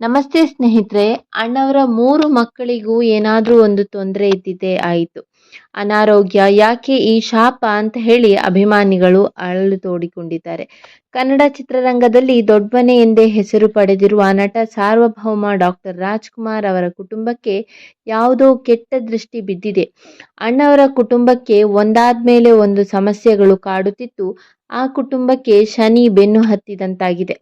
ನಮಸ್ತೆ ಸ್ನೇಹಿತರೆ, ಅಣ್ಣವರ ಮೂರು ಮಕ್ಕಳಿಗೂ ಏನಾದರೂ ಒಂದು ತೊಂದರೆ ಇದ್ದಿದ್ದೇ ಆಯಿತು. ಅನಾರೋಗ್ಯ, ಯಾಕೆ ಈ ಶಾಪ ಅಂತ ಹೇಳಿ ಅಭಿಮಾನಿಗಳು ಅಳಲು ತೋಡಿಕೊಂಡಿದ್ದಾರೆ. ಕನ್ನಡ ಚಿತ್ರರಂಗದಲ್ಲಿ ದೊಡ್ಡಮನೆ ಎಂದೇ ಹೆಸರು ಪಡೆದಿರುವ ನಟ ಸಾರ್ವಭೌಮ ಡಾಕ್ಟರ್ ರಾಜ್ಕುಮಾರ್ ಅವರ ಕುಟುಂಬಕ್ಕೆ ಯಾವುದೋ ಕೆಟ್ಟ ದೃಷ್ಟಿ ಬಿದ್ದಿದೆ. ಅಣ್ಣವರ ಕುಟುಂಬಕ್ಕೆ ಒಂದಾದ್ಮೇಲೆ ಒಂದು ಸಮಸ್ಯೆಗಳು ಕಾಡುತ್ತಿತ್ತು. ಆ ಕುಟುಂಬಕ್ಕೆ ಶನಿ ಬೆನ್ನು ಹತ್ತಿದಂತಾಗಿದೆ.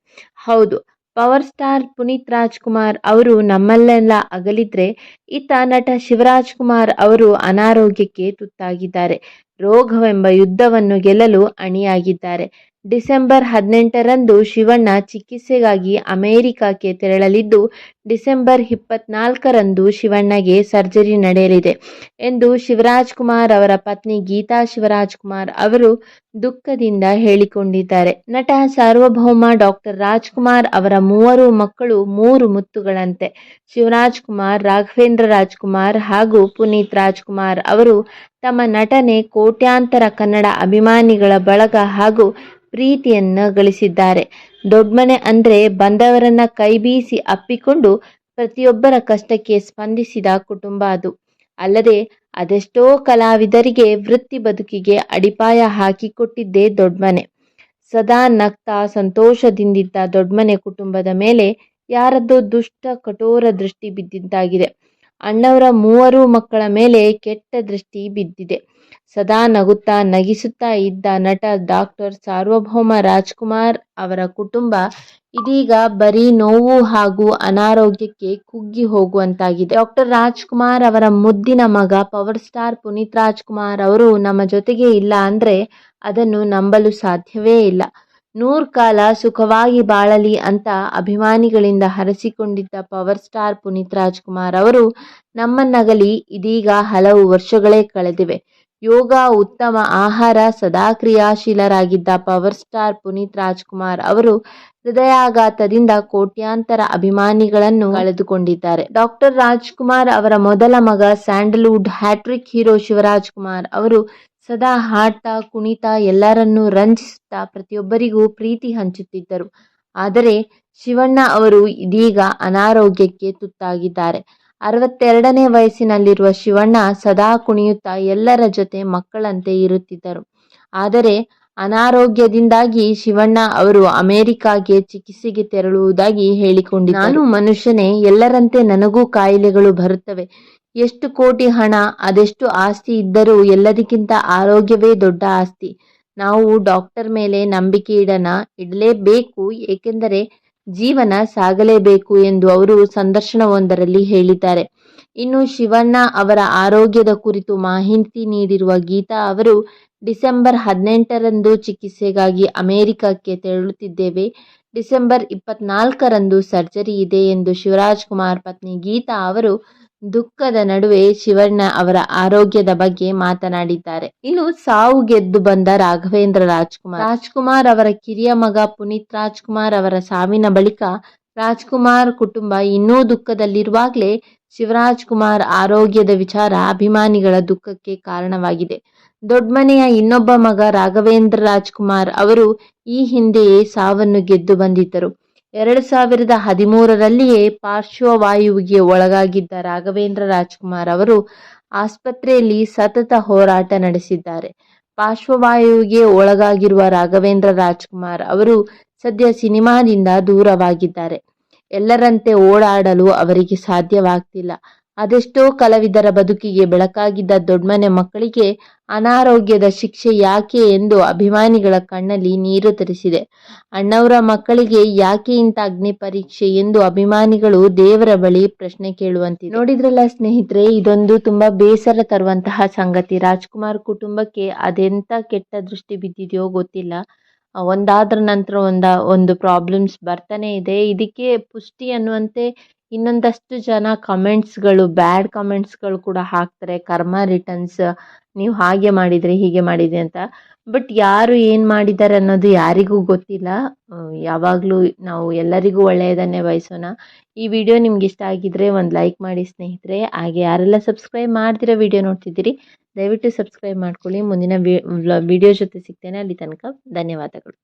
ಹೌದು ಪವರ್ ಸ್ಟಾರ್ ಪುನೀತ್ ರಾಜ್ಕುಮಾರ್ ಅವರು ನಮ್ಮಲ್ಲೆಲ್ಲ ಅಗಲಿದ್ರೆ ಇತ್ತ ನಟ ಶಿವರಾಜ್ ಕುಮಾರ್ ಅವರು ಅನಾರೋಗ್ಯಕ್ಕೆ ತುತ್ತಾಗಿದ್ದಾರೆ. ರೋಗವೆಂಬ ಯುದ್ಧವನ್ನು ಗೆಲ್ಲಲು ಅಣಿಯಾಗಿದ್ದಾರೆ. ಡಿಸೆಂಬರ್ ಹದಿನೆಂಟರಂದು ಶಿವಣ್ಣ ಚಿಕಿತ್ಸೆಗಾಗಿ ಅಮೆರಿಕಕ್ಕೆ ತೆರಳಲಿದ್ದು, ಡಿಸೆಂಬರ್ ಇಪ್ಪತ್ನಾಲ್ಕರಂದು ಶಿವಣ್ಣಗೆ ಸರ್ಜರಿ ನಡೆಯಲಿದೆ ಎಂದು ಶಿವರಾಜ್ ಕುಮಾರ್ ಅವರ ಪತ್ನಿ ಗೀತಾ ಶಿವರಾಜ್ ಕುಮಾರ್ ಅವರು ದುಃಖದಿಂದ ಹೇಳಿಕೊಂಡಿದ್ದಾರೆ. ನಟ, ಸಾರ್ವಭೌಮ ಡಾಕ್ಟರ್ ರಾಜ್ಕುಮಾರ್ ಅವರ ಮೂವರು ಮಕ್ಕಳು ಮೂರು ಮುತ್ತುಗಳಂತೆ. ಶಿವರಾಜ್ ಕುಮಾರ್ ರಾಘವೇಂದ್ರ ರಾಜ್ಕುಮಾರ್ ಹಾಗೂ ಪುನೀತ್ ರಾಜ್ಕುಮಾರ್ ಅವರು ತಮ್ಮ ನಟನೆ ಕೋಟ್ಯಾಂತರ ಕನ್ನಡ ಅಭಿಮಾನಿಗಳ ಬಳಗ ಹಾಗೂ ಪ್ರೀತಿಯನ್ನ ಗಳಿಸಿದ್ದಾರೆ. ದೊಡ್ಮನೆ ಅಂದ್ರೆ ಬಂದವರನ್ನ ಕೈಬೀಸಿ ಅಪ್ಪಿಕೊಂಡು ಪ್ರತಿಯೊಬ್ಬರ ಕಷ್ಟಕ್ಕೆ ಸ್ಪಂದಿಸಿದ ಕುಟುಂಬ ಅದು. ಅಲ್ಲದೆ ಅದೆಷ್ಟೋ ಕಲಾವಿದರಿಗೆ ವೃತ್ತಿ ಬದುಕಿಗೆ ಅಡಿಪಾಯ ಹಾಕಿಕೊಟ್ಟಿದ್ದೇ ದೊಡ್ಮನೆ ಸದಾ ನಗ್ತಾ ಸಂತೋಷದಿಂದಿದ್ದ ದೊಡ್ಮನೆ ಕುಟುಂಬದ ಮೇಲೆ ಯಾರದ್ದೋ ದುಷ್ಟ ಕಠೋರ ದೃಷ್ಟಿ ಬಿದ್ದಿದ್ದಾಗಿದೆ. ಅಣ್ಣವರ ಮೂವರು ಮಕ್ಕಳ ಮೇಲೆ ಕೆಟ್ಟ ದೃಷ್ಟಿ ಬಿದ್ದಿದೆ. ಸದಾ ನಗುತ್ತಾ ನಗಿಸುತ್ತಾ ಇದ್ದ ನಟ ಡಾಕ್ಟರ್ ಸಾರ್ವಭೌಮ ರಾಜ್ಕುಮಾರ್ ಅವರ ಕುಟುಂಬ ಇದೀಗ ಬರೀ ನೋವು ಹಾಗೂ ಅನಾರೋಗ್ಯಕ್ಕೆ ಕುಗ್ಗಿ ಹೋಗುವಂತಾಗಿದೆ. ಡಾಕ್ಟರ್ ರಾಜ್ಕುಮಾರ್ ಅವರ ಮುದ್ದಿನ ಮಗ ಪವರ್ ಸ್ಟಾರ್ ಪುನೀತ್ ರಾಜ್ಕುಮಾರ್ ಅವರು ನಮ್ಮ ಜೊತೆಗೆ ಇಲ್ಲ ಅಂದ್ರೆ ಅದನ್ನು ನಂಬಲು ಸಾಧ್ಯವೇ ಇಲ್ಲ. ನೂರ್ ಕಾಲ ಸುಖವಾಗಿ ಬಾಳಲಿ ಅಂತ ಅಭಿಮಾನಿಗಳಿಂದ ಹರಸಿಕೊಂಡಿದ್ದ ಪವರ್ ಸ್ಟಾರ್ ಪುನೀತ್ ರಾಜ್ಕುಮಾರ್ ಅವರು ನಮ್ಮನ್ನಗಲಿ ಇದೀಗ ಹಲವು ವರ್ಷಗಳೇ ಕಳೆದಿವೆ. ಯೋಗ, ಉತ್ತಮ ಆಹಾರ, ಸದಾ ಕ್ರಿಯಾಶೀಲರಾಗಿದ್ದ ಪವರ್ ಸ್ಟಾರ್ ಪುನೀತ್ ರಾಜ್ಕುಮಾರ್ ಅವರು ಹೃದಯಾಘಾತದಿಂದ ಕೋಟ್ಯಾಂತರ ಅಭಿಮಾನಿಗಳನ್ನು ಕಳೆದುಕೊಂಡಿದ್ದಾರೆ. ಡಾಕ್ಟರ್ ರಾಜ್ಕುಮಾರ್ ಅವರ ಮೊದಲ ಮಗ ಸ್ಯಾಂಡಲ್ವುಡ್ ಹ್ಯಾಟ್ರಿಕ್ ಹೀರೋ ಶಿವರಾಜ್ಕುಮಾರ್ ಅವರು ಸದಾ ಹಾಡ್ತಾ, ಕುಣಿತಾ ಎಲ್ಲರನ್ನೂ ರಂಜಿಸುತ್ತಾ ಪ್ರತಿಯೊಬ್ಬರಿಗೂ ಪ್ರೀತಿ ಹಂಚುತ್ತಿದ್ದರು. ಆದರೆ ಶಿವಣ್ಣ ಅವರು ಇದೀಗ ಅನಾರೋಗ್ಯಕ್ಕೆ ತುತ್ತಾಗಿದ್ದಾರೆ. ಅರವತ್ತೆರಡನೇ ವಯಸ್ಸಿನಲ್ಲಿರುವ ಶಿವಣ್ಣ ಸದಾ ಕುಣಿಯುತ್ತಾ ಎಲ್ಲರ ಜೊತೆ ಮಕ್ಕಳಂತೆ ಇರುತ್ತಿದ್ದರು. ಆದರೆ ಅನಾರೋಗ್ಯದಿಂದಾಗಿ ಶಿವಣ್ಣ ಅವರು ಅಮೆರಿಕಾಗೆ ಚಿಕಿತ್ಸೆಗೆ ತೆರಳುವುದಾಗಿ ಹೇಳಿಕೊಂಡಿದ್ದರು. ನಾನು ಮನುಷ್ಯನೇ, ಎಲ್ಲರಂತೆ ನನಗೂ ಕಾಯಿಲೆಗಳು ಬರುತ್ತವೆ. ಎಷ್ಟು ಕೋಟಿ ಹಣ, ಅದೆಷ್ಟು ಆಸ್ತಿ ಇದ್ದರೂ ಎಲ್ಲದಕ್ಕಿಂತ ಆರೋಗ್ಯವೇ ದೊಡ್ಡ ಆಸ್ತಿ. ನಾವು ಡಾಕ್ಟರ್ ಮೇಲೆ ನಂಬಿಕೆ ಇಡನ ಇಡಲೇಬೇಕು, ಏಕೆಂದರೆ ಜೀವನ ಸಾಗಲೇಬೇಕು ಎಂದು ಅವರು ಸಂದರ್ಶನವೊಂದರಲ್ಲಿ ಹೇಳಿದ್ದಾರೆ. ಇನ್ನು ಶಿವಣ್ಣ ಅವರ ಆರೋಗ್ಯದ ಕುರಿತು ಮಾಹಿತಿ ನೀಡಿರುವ ಗೀತಾ ಅವರು, ಡಿಸೆಂಬರ್ ಹದಿನೆಂಟರಂದು ಚಿಕಿತ್ಸೆಗಾಗಿ ಅಮೆರಿಕಕ್ಕೆ ತೆರಳುತ್ತಿದ್ದೇವೆ. ಡಿಸೆಂಬರ್ ಇಪ್ಪತ್ನಾಲ್ಕರಂದು ಸರ್ಜರಿ ಇದೆ ಎಂದು ಶಿವರಾಜ್ ಕುಮಾರ್ ಪತ್ನಿ ಗೀತಾ ಅವರು ದುಃಖದ ನಡುವೆ ಶಿವಣ್ಣ ಅವರ ಆರೋಗ್ಯದ ಬಗ್ಗೆ ಮಾತನಾಡಿದ್ದಾರೆ. ಇನ್ನು ಸಾವು ಗೆದ್ದು ಬಂದ ರಾಘವೇಂದ್ರ ರಾಜ್ಕುಮಾರ್. ರಾಜ್ಕುಮಾರ್ ಅವರ ಕಿರಿಯ ಮಗ ಪುನೀತ್ ರಾಜ್ಕುಮಾರ್ ಅವರ ಸಾವಿನ ಬಳಿಕ ರಾಜ್ಕುಮಾರ್ ಕುಟುಂಬ ಇನ್ನೂ ದುಃಖದಲ್ಲಿರುವಾಗಲೇ ಶಿವರಾಜ್ ಕುಮಾರ್ ಆರೋಗ್ಯದ ವಿಚಾರ ಅಭಿಮಾನಿಗಳ ದುಃಖಕ್ಕೆ ಕಾರಣವಾಗಿದೆ. ದೊಡ್ಮನೆಯ ಇನ್ನೊಬ್ಬ ಮಗ ರಾಘವೇಂದ್ರ ರಾಜ್ಕುಮಾರ್ ಅವರು ಈ ಹಿಂದೆಯೇ ಸಾವನ್ನು ಗೆದ್ದು ಬಂದಿದ್ದರು ಎರಡು ಸಾವಿರದ ಹದಿಮೂರರಲ್ಲಿಯೇ ಪಾರ್ಶ್ವವಾಯುವಿಗೆ ಒಳಗಾಗಿದ್ದ ರಾಘವೇಂದ್ರ ರಾಜ್ಕುಮಾರ್ ಅವರು ಆಸ್ಪತ್ರೆಯಲ್ಲಿ ಸತತ ಹೋರಾಟ ನಡೆಸಿದ್ದಾರೆ. ಪಾರ್ಶ್ವವಾಯುವಿಗೆ ಒಳಗಾಗಿರುವ ರಾಘವೇಂದ್ರ ರಾಜ್ಕುಮಾರ್ ಅವರು ಸದ್ಯ ಸಿನಿಮಾದಿಂದ ದೂರವಾಗಿದ್ದಾರೆ. ಎಲ್ಲರಂತೆ ಓಡಾಡಲು ಅವರಿಗೆ ಸಾಧ್ಯವಾಗ್ತಿಲ್ಲ. ಅದೆಷ್ಟೋ ಕಲಾವಿದರ ಬದುಕಿಗೆ ಬೆಳಕಾಗಿದ್ದ ದೊಡ್ಮನೆ ಮಕ್ಕಳಿಗೆ ಅನಾರೋಗ್ಯದ ಶಿಕ್ಷೆ ಯಾಕೆ ಎಂದು ಅಭಿಮಾನಿಗಳ ಕಣ್ಣಲ್ಲಿ ನೀರು ತರಿಸಿದೆ. ಅಣ್ಣವರ ಮಕ್ಕಳಿಗೆ ಯಾಕೆ ಇಂಥ ಅಗ್ನಿ ಪರೀಕ್ಷೆ ಎಂದು ಅಭಿಮಾನಿಗಳು ದೇವರ ಬಳಿ ಪ್ರಶ್ನೆ ಕೇಳುವಂತಿದೆ. ನೋಡಿದ್ರಲ್ಲ ಸ್ನೇಹಿತರೆ, ಇದೊಂದು ತುಂಬಾ ಬೇಸರ ತರುವಂತಹ ಸಂಗತಿ. ರಾಜ್ಕುಮಾರ್ ಕುಟುಂಬಕ್ಕೆ ಅದೆಂತ ಕೆಟ್ಟ ದೃಷ್ಟಿ ಬಿದ್ದಿದೆಯೋ ಗೊತ್ತಿಲ್ಲ. ಒಂದಾದ್ರ ನಂತರ ಒಂದ, ಒಂದು ಪ್ರಾಬ್ಲಮ್ಸ್ ಬರ್ತಾನೆ ಇದೆ. ಇದಕ್ಕೆ ಪುಷ್ಟಿ ಅನ್ನುವಂತೆ ಇನ್ನೊಂದಷ್ಟು ಜನ ಕಮೆಂಟ್ಸ್ಗಳು ಬ್ಯಾಡ್ ಕಮೆಂಟ್ಸ್ಗಳು ಕೂಡ ಹಾಕ್ತಾರೆ. ಕರ್ಮ ರಿಟರ್ನ್ಸ್ ನೀವು ಹಾಗೆ ಮಾಡಿದ್ರಿ, ಹೀಗೆ ಮಾಡಿದ್ರಿ ಅಂತ. ಬಟ್ ಯಾರು ಏನು ಮಾಡಿದ್ದಾರೆ ಅನ್ನೋದು ಯಾರಿಗೂ ಗೊತ್ತಿಲ್ಲ. ಯಾವಾಗಲೂ ನಾವು ಎಲ್ಲರಿಗೂ ಒಳ್ಳೆಯದನ್ನೇ ಬಯಸೋಣ. ಈ ವಿಡಿಯೋ ನಿಮ್ಗೆ ಇಷ್ಟ ಆಗಿದ್ರೆ ಒಂದು ಲೈಕ್ ಮಾಡಿ ಸ್ನೇಹಿತರೆ. ಹಾಗೆ ಯಾರೆಲ್ಲ ಸಬ್ಸ್ಕ್ರೈಬ್ ಮಾಡ್ತಿರೋ ವಿಡಿಯೋ ನೋಡ್ತಿದ್ದೀರಿ, ದಯವಿಟ್ಟು ಸಬ್ಸ್ಕ್ರೈಬ್ ಮಾಡ್ಕೊಳ್ಳಿ. ಮುಂದಿನ ವಿಡಿಯೋ ಜೊತೆ ಸಿಗ್ತೇನೆ ಅಲ್ಲಿ ತನಕ. ಧನ್ಯವಾದಗಳು.